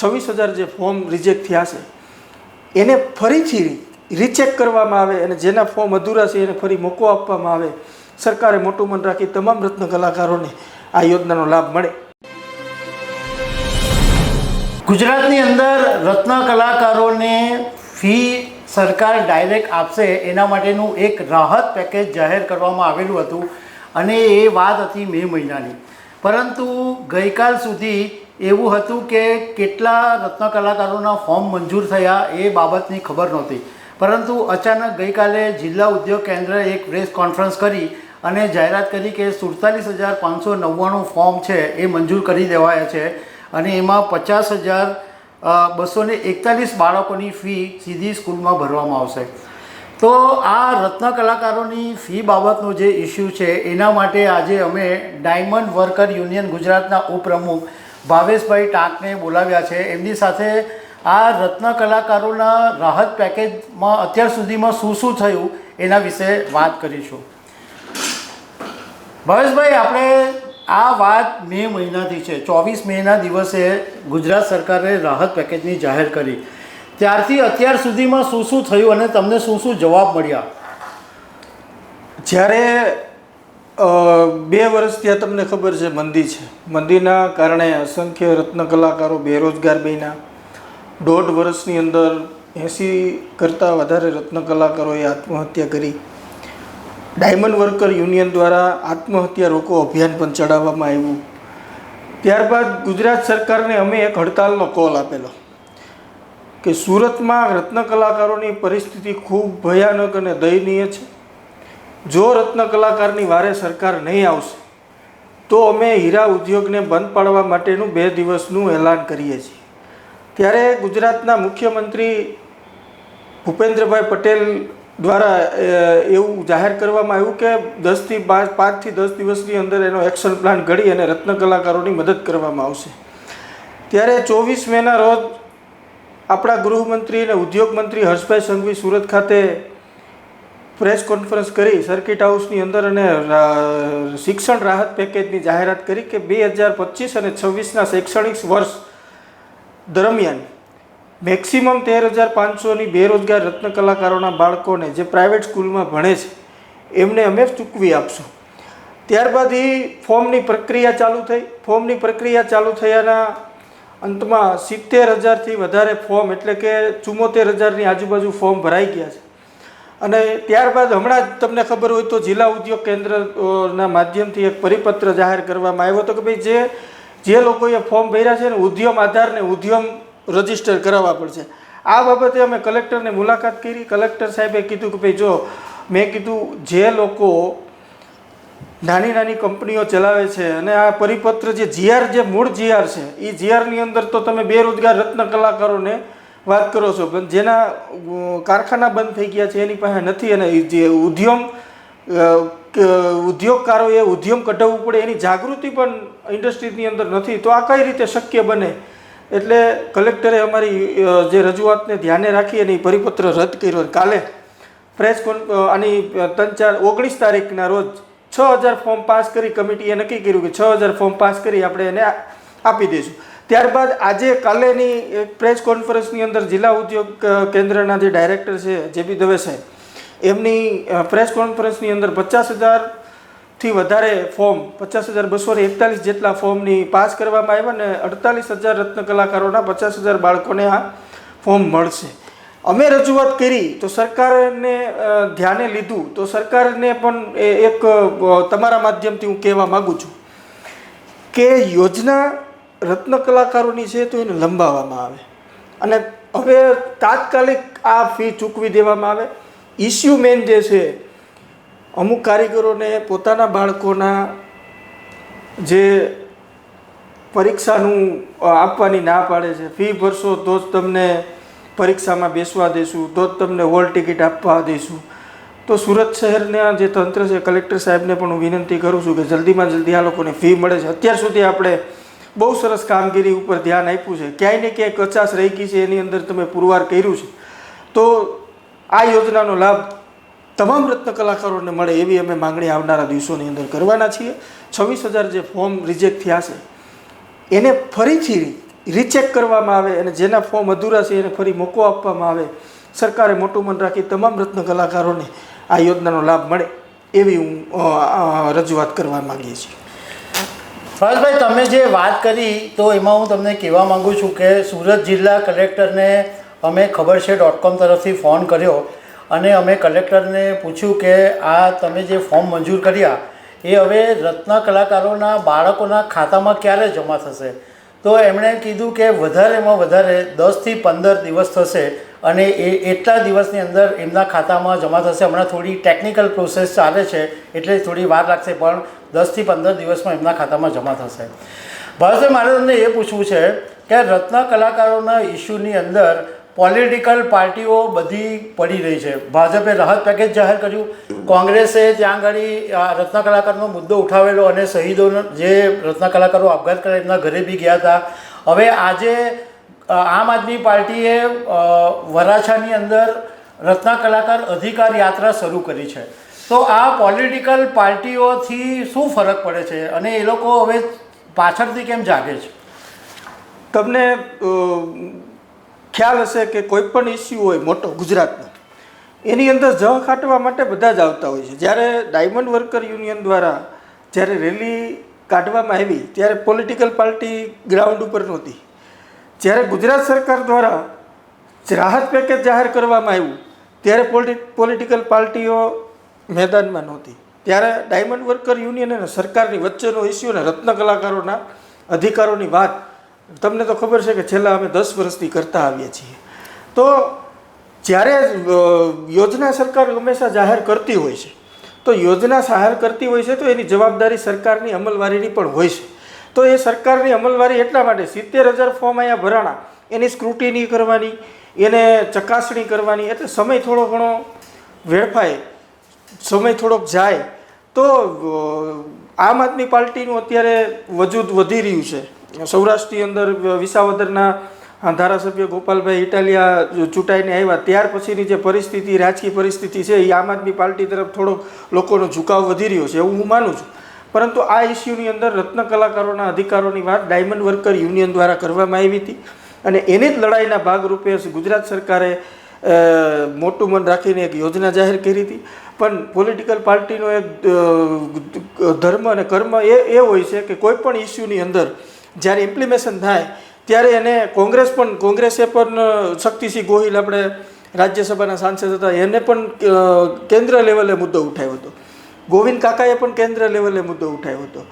છવ્વીસ હજાર જે ફોર્મ રિજેક્ટ થયા છે, એને ફરીથી રીચેક કરવામાં આવે અને જેના ફોર્મ અધૂરા છે એને ફરી મોકો આપવામાં આવે. સરકારે મોટું મન રાખી તમામ રત્ન કલાકારોને આ યોજનાનો લાભ મળે. ગુજરાતની અંદર રત્ન કલાકારોને ફી સરકાર ડાયરેક્ટ આપશે એના માટેનું એક રાહત પેકેજ જાહેર કરવામાં આવેલું હતું અને એ વાત હતી મે મહિનાની. પરંતુ ગઈકાલ સુધી એવું હતું કે કેટલા રત્ન કલાકારોના ફોર્મ મંજૂર થયા એ બાબતની ખબર નહોતી. પરંતુ અચાનક ગઈકાલે જિલ્લા ઉદ્યોગ કેન્દ્રએ એક પ્રેસ કોન્ફરન્સ કરી અને જાહેરાત કરી કે સુડતાલીસ હજાર પાંચસો નવ્વાણું ફોર્મ છે એ મંજૂર કરી દેવાયા છે અને એમાં પચાસ હજાર બસો એકતાલીસ બાળકોની ફી સીધી સ્કૂલમાં ભરવામાં આવશે. તો આ રત્ન કલાકારોની ફી બાબતનો જે ઇસ્યુ છે એના માટે આજે અમે ડાયમંડ વર્કર યુનિયન ગુજરાતના ઉપપ્રમુખ ભાવેશભાઈ ટાંકને બોલાવ્યા છે. એમની સાથે આ રત્ન કલાકારોના રાહત પેકેજમાં અત્યાર સુધીમાં શું શું થયું એના વિશે વાત કરીશું. ભાવેશભાઈ, આપણે આ વાત મે મહિનાથી છે. ચોવીસ મેના દિવસે ગુજરાત સરકારે રાહત પેકેજની જાહેર કરી. ત્યારથી અત્યાર સુધીમાં શું શું થયું અને તમને શું શું જવાબ મળ્યા? જ્યારે બે વર્ષ ત્યાં તમને ખબર છે મંદી છે. મંદીના કારણે અસંખ્ય રત્ન કલાકારો બેરોજગાર બન્યા. દોઢ વર્ષની અંદર એંસી કરતાં વધારે રત્ન કલાકારોએ આત્મહત્યા કરી. ડાયમંડ વર્કર યુનિયન દ્વારા આત્મહત્યા રોકો અભિયાન પણ ચડાવવામાં આવ્યું. ત્યારબાદ ગુજરાત સરકારને અમે એક હડતાલનો કોલ આપેલો કે સુરતમાં રત્ન કલાકારોની પરિસ્થિતિ ખૂબ ભયાનક અને દયનીય છે. જો રત્ન કલાકારની વારે સરકાર નહીં આવશે, તો અમે હીરા ઉદ્યોગને બંધ પાડવા માટેનું બે દિવસનું એલાન કરીએ છીએ. ત્યારે ગુજરાતના મુખ્યમંત્રી ભૂપેન્દ્રભાઈ પટેલ દ્વારા એવું જાહેર કરવામાં આવ્યું કે દસથી પાંચ પાંચથી દસ દિવસની અંદર એનો એક્શન પ્લાન ઘડી અને રત્ન કલાકારોની મદદ કરવામાં આવશે. ત્યારે ચોવીસ મેના રોજ આપણા ગૃહમંત્રી અને ઉદ્યોગમંત્રી હર્ષભાઈ સંઘવી સુરત ખાતે પ્રેસ કોન્ફરન્સ કરી સર્કિટ હાઉસની અંદર અને શિક્ષણ રાહત પેકેજની જાહેરાત કરી કે બે હજાર પચીસ અને છવ્વીસના શૈક્ષણિક વર્ષ દરમિયાન મેક્સિમમ તેર હજાર પાંચસોની બેરોજગાર રત્ન કલાકારોના બાળકોને જે પ્રાઇવેટ સ્કૂલમાં ભણે છે, એમને અમે ચૂકવી આપશું. ત્યારબાદ એ ફોર્મની પ્રક્રિયા ચાલુ થઈ. ફોર્મની પ્રક્રિયા ચાલુ થયાના અંતમાં સિત્તેર હજારથી વધારે ફોર્મ એટલે કે ચુમ્મોતેર હજારની આજુબાજુ ફોર્મ ભરાઈ ગયા છે. અને ત્યારબાદ હમણાં જ તમને ખબર હોય તો જિલ્લા ઉદ્યોગ કેન્દ્રના માધ્યમથી એક પરિપત્ર જાહેર કરવામાં આવ્યો હતો કે ભાઈ જે જે લોકોએ ફોર્મ ભર્યા છે ને ઉદ્યમ આધારને ઉદ્યમ રજિસ્ટર કરાવવા પડશે. આ બાબતે અમે કલેક્ટરને મુલાકાત કરી. કલેક્ટર સાહેબે કીધું કે ભાઈ જો, મેં કીધું જે લોકો નાની નાની કંપનીઓ ચલાવે છે અને આ પરિપત્ર જે જીઆર જે મૂળ જીઆર છે એ જીઆરની અંદર તો તમે બેરોજગાર રત્ન કલાકારોને વાત કરો છો, પણ જેના કારખાના બંધ થઈ ગયા છે, એની પાસે નથી અને જે ઉદ્યમ ઉદ્યોગકારોએ ઉદ્યમ કઢાવવું પડે એની જાગૃતિ પણ ઇન્ડસ્ટ્રીની અંદર નથી. તો આ કઈ રીતે શક્ય બને? એટલે કલેક્ટરે અમારી જે રજૂઆતને ધ્યાને રાખી અને પરિપત્ર રદ કર્યો. કાલે પ્રેસ કોન આની ત્રણ ચાર, ઓગણીસ તારીખના રોજ છ હજાર ફોર્મ પાસ કરી, કમિટીએ નક્કી કર્યું કે છ હજાર ફોર્મ પાસ કરી આપણે એને આપી દઈશું. ત્યારબાદ આજે કાલેની એક પ્રેસ કોન્ફરન્સની અંદર જિલ્લા ઉદ્યોગ કેન્દ્રના જે ડાયરેક્ટર છે જેપી દવે સાહેબ, એમની પ્રેસ કોન્ફરન્સની અંદર પચાસ હજારથી વધારે ફોર્મ, પચાસ હજાર બસો એકતાલીસ જેટલા ફોર્મની પાસ કરવામાં આવ્યા ને અડતાલીસ હજાર રત્ન કલાકારોના પચાસ હજાર બાળકોને આ ફોર્મ મળશે. અમે રજૂઆત કરી તો સરકારને ધ્યાને લીધું તો સરકારને પણ એક તમારા માધ્યમથી હું કહેવા માગું છું કે યોજના રત્ન કલાકારોની છે તો એને લંબાવવામાં આવે. અને હવે તાત્કાલિક આ ફી ચૂકવી દેવામાં આવે. ઇસ્યુ મેન જે છે, અમુક કારીગરોને પોતાના બાળકોના જે પરીક્ષાનું આપવાની ના પાડે છે. ફી ભરશો તો જ તમને પરીક્ષામાં બેસવા દેશું, તો જ તમને હોલ ટિકિટ આપવા દઈશું તો સુરત શહેરના જે તંત્ર છે, કલેક્ટર સાહેબને પણ હું વિનંતી કરું છું કે જલ્દીમાં જલ્દી આ લોકોને ફી મળે છે. અત્યાર સુધી આપણે બહુ સરસ કામગીરી ઉપર ધ્યાન આપ્યું છે. ક્યાંય ને ક્યાંય કચાશ રહી ગઈ છે, એની અંદર તમે પુરવાર કર્યું છે. તો આ યોજનાનો લાભ તમામ રત્ન કલાકારોને મળે એવી અમે માંગણી આવનારા દિવસોની અંદર કરવાના છીએ. છવ્વીસ હજાર જે ફોર્મ રિજેક્ટ થયા છે, એને ફરીથી રીચેક કરવામાં આવે અને જેના ફોર્મ અધૂરા છે એને ફરી મોકો આપવામાં આવે. સરકારે મોટું મન રાખી તમામ રત્ન કલાકારોને આ યોજનાનો લાભ મળે એવી હું રજૂઆત કરવા માગીએ છીએ. ફરજભાઈ તમે જે વાત કરી, તો એમાં હું તમને કહેવા માગું છું કે સુરત જિલ્લા કલેક્ટરને અમે ખબર છે ડોટ કોમ તરફથી ફોન કર્યો અને અમે કલેક્ટરને પૂછ્યું કે આ તમે જે ફોર્મ મંજૂર કર્યા, એ હવે રત્ન કલાકારોના બાળકોના ખાતામાં ક્યારે જમા થશે? તો એમણે કીધું કે વધારેમાં વધારે દસથી પંદર દિવસ થશે. અને એ એટલા દિવસની અંદર એમના ખાતામાં જમા થશે. હમણાં થોડી ટેકનિકલ પ્રોસેસ ચાલે છે, એટલે થોડી વાર લાગશે, પણ દસથી પંદર દિવસમાં એમના ખાતામાં જમા થશે. ભારતભાઈ, મારે તમને એ પૂછવું છે કે રત્ન કલાકારોના ઇસ્યુની અંદર પોલિટિકલ પાર્ટીઓ બધી પડી રહી છે. ભાજપે રાહત પેકેજ જાહેર કર્યું, કોંગ્રેસે ત્યાં આગળ રત્ન કલાકારનો મુદ્દો ઉઠાવેલો અને શહીદોનો જે રત્ન કલાકારો આપઘાત કરે એમના ઘરે બી ગયા હતા. હવે આજે આમ આદમી પાર્ટીએ વરાછાની અંદર રત્ના કલાકાર અધિકાર યાત્રા શરૂ કરી છે. તો આ પોલિટિકલ પાર્ટીઓથી શું ફરક પડે છે? અને એ લોકો હવે પાછળથી કેમ જાગે છે? તમને ખ્યાલ હશે કે કોઈ પણ ઇસ્યુ હોય મોટો ગુજરાતનો, એની અંદર જહ ખાટવા માટે બધા જ આવતા હોય છે. જ્યારે ડાયમંડ વર્કર યુનિયન દ્વારા જ્યારે રેલી કાઢવામાં આવી, ત્યારે પોલિટિકલ પાર્ટી ગ્રાઉન્ડ ઉપર નહોતી. જ્યારે ગુજરાત સરકાર દ્વારા રાહત પેકેજ જાહેર કરવામાં આવ્યું, ત્યારે પોલિટિ, પોલિટિકલ પાર્ટીઓ મેદાનમાં નહોતી. ત્યારે ડાયમંડ વર્કર યુનિયન અને સરકારની વચ્ચેનો ઇસ્યુ અને રત્ન કલાકારોના અધિકારોની વાત, તમને તો ખબર છે કે છેલ્લા અમે દસ વર્ષથી કરતા આવીએ છીએ. તો જ્યારે યોજના સરકાર હંમેશા જાહેર કરતી હોય છે, તો યોજના જાહેર કરતી હોય છે તો એની જવાબદારી સરકારની અમલવારીની પણ હોય છે. તો એ સરકારની અમલવારી એટલા માટે, સિત્તેર હજાર ફોર્મ અહીંયા ભરાણા. એની સ્ક્રુટિની કરવાની, એને ચકાસણી કરવાની, એટલે સમય થોડો ઘણો વેડફાય, સમય થોડોક જાય. તો આમ આદમી પાર્ટીનું અત્યારે વજૂદ વધી રહ્યું છે. સૌરાષ્ટ્રની અંદર વિસાવદરના ધારાસભ્ય ગોપાલભાઈ ઇટાલિયા ચૂંટાઈને આવ્યા, ત્યાર પછીની જે પરિસ્થિતિ, રાજકીય પરિસ્થિતિ છે, એ આમ આદમી પાર્ટી તરફ થોડોક લોકોનો ઝુકાવ વધી રહ્યો છે. એવું હું માનું છું. પરંતુ આ ઇસ્યુની અંદર રત્ન કલાકારોના અધિકારોની વાત ડાયમંડ વર્કર યુનિયન દ્વારા કરવામાં આવી હતી અને એની જ લડાઈના ભાગરૂપે ગુજરાત સરકારે મોટું મન રાખીને એક યોજના જાહેર કરી હતી. પણ પોલિટિકલ પાર્ટીનો એક ધર્મ અને કર્મ એ એ હોય છે કે કોઈ પણ ઇસ્યુની અંદર જ્યારે ઇમ્પ્લિમેશન થાય ત્યારે એને કોંગ્રેસ પણ, કોંગ્રેસે પણ શક્તિસિંહ ગોહિલ આપણે રાજ્યસભાના સાંસદ હતા, એને પણ કેન્દ્ર લેવલે મુદ્દો ઉઠાવ્યો હતો. ગોવિંદ કાકાએ પણ કેન્દ્ર લેવલે મુદ્દો ઉઠાવ્યો હતો.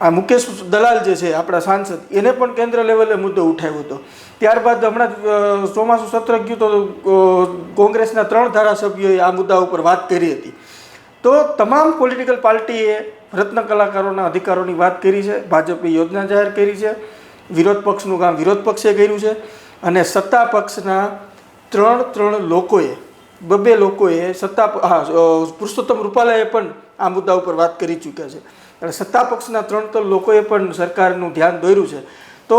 આ મુકેશ દલાલ જે છે, આપણા સાંસદ, એને પણ કેન્દ્ર લેવલે મુદ્દો ઉઠાવ્યો હતો. ત્યારબાદ હમણાં ચોમાસું સત્ર ગયું તો કોંગ્રેસના ત્રણ ધારાસભ્યોએ આ મુદ્દા ઉપર વાત કરી હતી. તો તમામ પોલિટિકલ પાર્ટીએ રત્ન કલાકારોના અધિકારોની વાત કરી છે, ભાજપે યોજના જાહેર કરી છે, વિરોધ પક્ષનું કામ વિરોધ પક્ષે કર્યું છે, અને સત્તા પક્ષના ત્રણ ત્રણ લોકોએ બબે લોકોએ સત્તા હા પુરુષોત્તમ રૂપાલાએ પણ આ મુદ્દા ઉપર વાત કરી ચૂક્યા છે. અને સત્તા પક્ષના ત્રણ ત્રણ લોકોએ પણ સરકારનું ધ્યાન દોર્યું છે. તો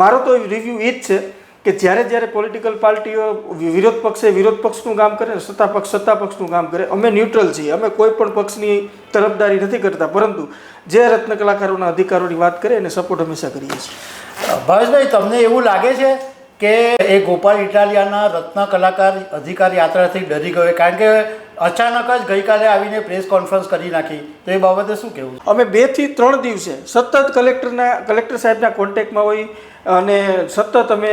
મારો તો રિવ્યૂ એ જ છે કે જ્યારે જ્યારે પોલિટિકલ પાર્ટીઓ વિરોધ પક્ષે વિરોધ પક્ષનું કામ કરે, સત્તા પક્ષ સત્તા પક્ષનું કામ કરે, અમે ન્યુટ્રલ છીએ. અમે કોઈ પણ પક્ષની તરફદારી નથી કરતા. પરંતુ જે રત્ન કલાકારોના અધિકારોની વાત કરે એને સપોર્ટ હંમેશા કરીએ છીએ. ભાવેશભાઈ, તમને એવું લાગે છે કે એ ગોપાલ ઇટાલિયાના રત્ન કલાકાર અધિકાર યાત્રાથી ડરી ગયો કારણ કે અચાનક જ ગઈકાલે આવીને પ્રેસ કોન્ફરન્સ કરી નાખી. તો એ બાબતે શું કહેવું? અમે બેથી ત્રણ દિવસે સતત કલેક્ટરના, કલેક્ટર સાહેબના કોન્ટેક્ટમાં હોય અને સતત અમે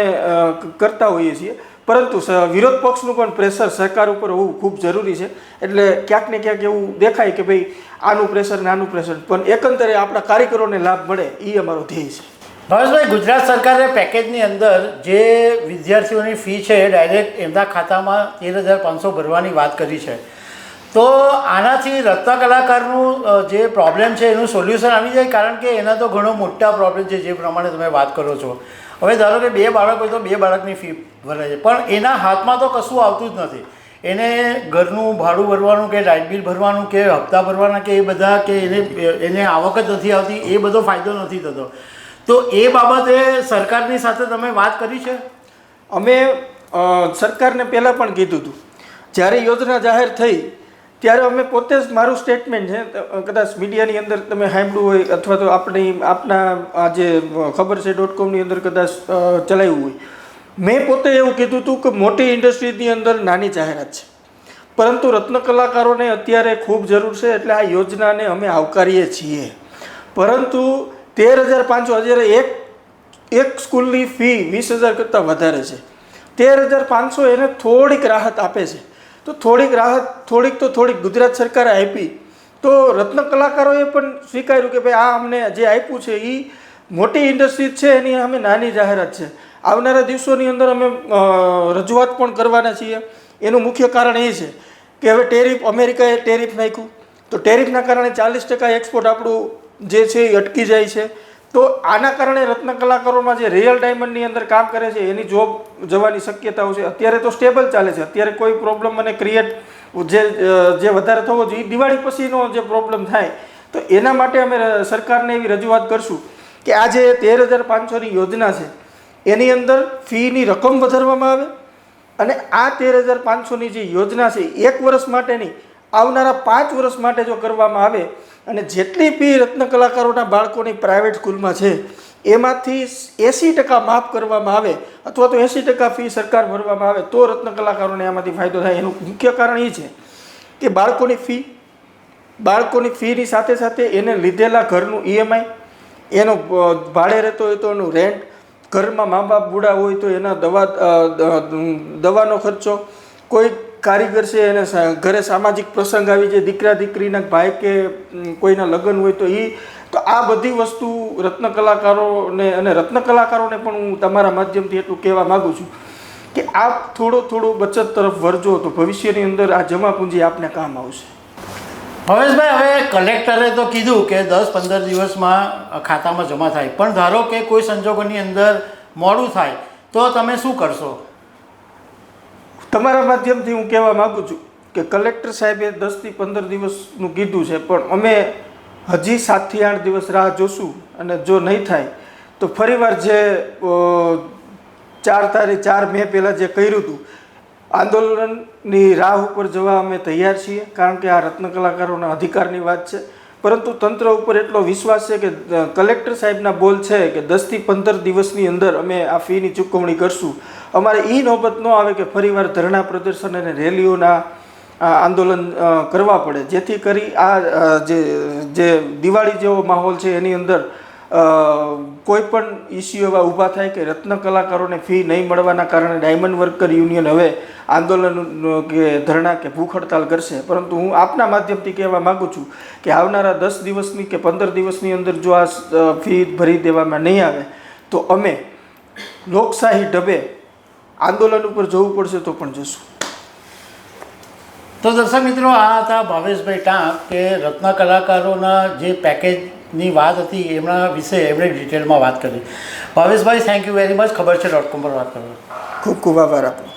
કરતા હોઈએ છીએ. પરંતુ વિરોધ પક્ષનું પણ પ્રેશર સરકાર ઉપર હોવું ખૂબ જરૂરી છે. એટલે ક્યાંક ને ક્યાંક એવું દેખાય કે ભાઈ આનું પ્રેશર ને આનું પ્રેશર પણ એકંદરે આપણા કાર્યકરોને લાભ મળે એ અમારો ધ્યેય છે. ભાવેશભાઈ, ગુજરાત સરકારે પેકેજની અંદર જે વિદ્યાર્થીઓની ફી છે, ડાયરેક્ટ એમના ખાતામાં તેર હજાર પાંચસો ભરવાની વાત કરી છે. તો આનાથી રત્ન કલાકારનું જે પ્રોબ્લેમ છે, એનું સોલ્યુશન આવી જાય કારણ કે એના તો ઘણો મોટા પ્રોબ્લેમ છે, જે પ્રમાણે તમે વાત કરો છો. હવે ધારો કે બે બાળક હોય તો બે બાળકની ફી ભરાય છે. પણ એના હાથમાં તો કશું આવતું જ નથી. એને ઘરનું ભાડું ભરવાનું કે લાઇટ બિલ ભરવાનું કે હપ્તા ભરવાના કે એ બધા કે એને એને આવક જ નથી આવતી, એ બધો ફાયદો નથી થતો. તો એ બાબતે સરકારની સાથે તમે વાત કરી છે? અમે સરકારને પહેલાં પણ કીધું હતું. જ્યારે યોજના જાહેર થઈ, ત્યારે અમે પોતે જ મારું સ્ટેટમેન્ટ છે કદાચ મીડિયાની અંદર તમે સાંભળ્યું હોય અથવા તો આપણી, આપના આ જે ખબર છે ડોટ કોમની અંદર કદાચ ચલાવ્યું હોય. મેં પોતે એવું કીધું હતું કે મોટી ઇન્ડસ્ટ્રીની અંદર નાની જાહેરાત છે. પરંતુ રત્ન કલાકારોને અત્યારે ખૂબ જરૂર છે, એટલે આ યોજનાને અમે આવકારીએ છીએ. પરંતુ તેર હજાર પાંચસો હજાર એક એક સ્કૂલની ફી વીસ હજાર કરતાં વધારે છે. તેર હજાર પાંચસો એને થોડીક રાહત આપે છે. તો થોડીક રાહત, થોડીક તો થોડીક ગુજરાત સરકારે આપી. તો રત્ન કલાકારોએ પણ સ્વીકાર્યું કે ભાઈ આ અમને જે આપ્યું છે એ મોટી ઇન્ડસ્ટ્રી છે, એની અમે નાની જાહેરાત છે. આવનારા દિવસોની અંદર અમે રજૂઆત પણ કરવાના છીએ. એનું મુખ્ય કારણ એ છે કે હવે ટેરિફ, અમેરિકાએ ટેરિફ નાખ્યું. તો ટેરિફના કારણે ચાલીસ ટકા એક્સપોર્ટ આપણું જે છે એ અટકી જાય છે. તો આના કારણે રત્ન કલાકારોમાં જે રિયલ ડાયમંડની અંદર કામ કરે છે, એની જોબ જવાની શક્યતાઓ છે. અત્યારે તો સ્ટેબલ ચાલે છે. અત્યારે કોઈ પ્રોબ્લેમ મને ક્રિએટ જે જે વધારે થવો જોઈએ દિવાળી પછીનો જે પ્રોબ્લેમ થાય, તો એના માટે અમે સરકારને એવી રજૂઆત કરશું કે આ જે તેર હજાર પાંચસોની યોજના છે, એની અંદર ફીની રકમ વધારવામાં આવે અને આ તેર હજાર પાંચસોની જે યોજના છે, એક વર્ષ માટેની આવનારા પાંચ વર્ષ માટે જો કરવામાં આવે અને જેટલી ફી રત્ન કલાકારોના બાળકોની પ્રાઇવેટ સ્કૂલમાં છે, એમાંથી એંસી ટકા માફ કરવામાં આવે અથવા તો એંસી ટકા ફી સરકાર ભરવામાં આવે તો રત્ન કલાકારોને આમાંથી ફાયદો થાય. એનું મુખ્ય કારણ એ છે કે બાળકોની ફી બાળકોની ફીની સાથે સાથે એને લીધેલા ઘરનું ઈએમઆઈ એનો ભાડે રહેતો હોય તો એનું રેન્ટ ઘરમાં મા બાપ બુઢા હોય તો એના દવા દવાનો ખર્ચો, કોઈ કારીગર છે એને ઘરે સામાજિક પ્રસંગ આવી જાય, દીકરા, દીકરીના ભાઈ કે કોઈના લગ્ન હોય તો એ તો આ બધી વસ્તુ રત્ન કલાકારોને અને રત્ન કલાકારોને પણ હું તમારા માધ્યમથી એટલું કહેવા માગું છું કે આપ થોડો થોડો બચત તરફ વરજો તો ભવિષ્યની અંદર આ જમા પૂંજી આપને કામ આવશે. ભવેશભાઈ, હવે કલેક્ટરે તો કીધું કે દસ, પંદર દિવસમાં ખાતામાં જમા થાય. પણ ધારો કે કોઈ સંજોગોની અંદર મોડું થાય, તો તમે શું કરશો? તમારા માધ્યમથી હું કહેવા માગું છું કે કલેક્ટર સાહેબે દસથી પંદર દિવસનું કીધું છે, પણ અમે હજી સાતથી આઠ દિવસ રાહ જોશું અને જો નહીં થાય, તો ફરીવાર જે ચાર તારીખ ચાર મે પહેલાં જે કર્યું હતું, આંદોલનની રાહ ઉપર જવા અમે તૈયાર છીએ, કારણ કે આ રત્ન કલાકારોના અધિકારની વાત છે. પરંતુ તંત્ર ઉપર એટલો વિશ્વાસ છે કે કલેક્ટર સાહેબના બોલ છે કે દસથી પંદર દિવસની અંદર અમે આ ફીની ચૂકવણી કરશું. અમારે એ નોબત ન આવે કે ફરીવાર ધરણા પ્રદર્શન અને રેલીઓના આંદોલન કરવા પડે. જેથી કરી આ જે દિવાળી જેવો માહોલ છે એની અંદર કોઈ પણ ઇસ્યુ એવા ઊભા થાય કે રત્ન કલાકારોને ફી નહીં મળવાના કારણે ડાયમંડ વર્કર યુનિયન હવે આંદોલન કે ધરણા કે ભૂખ હડતાલ કરશે. પરંતુ હું આપના માધ્યમથી કહેવા માગું છું કે આવનારા દસ દિવસની કે પંદર દિવસની અંદર જો આ ફી ભરી દેવામાં નહીં આવે, તો અમે લોકશાહી ઢબે આંદોલન ઉપર જવું પડશે તો પણ જશું. તો દર્શક મિત્રો, આ હતા ભાવેશભાઈ ટાંક કે રત્ન કલાકારોના જે પેકેજની વાત હતી, એમના વિશે એમણે ડિટેલમાં વાત કરી. Bhaveshbhai thank you very much ખબર છે ડોટ કોમ પર વાત કરવા ખૂબ ખૂબ આભાર આપનો.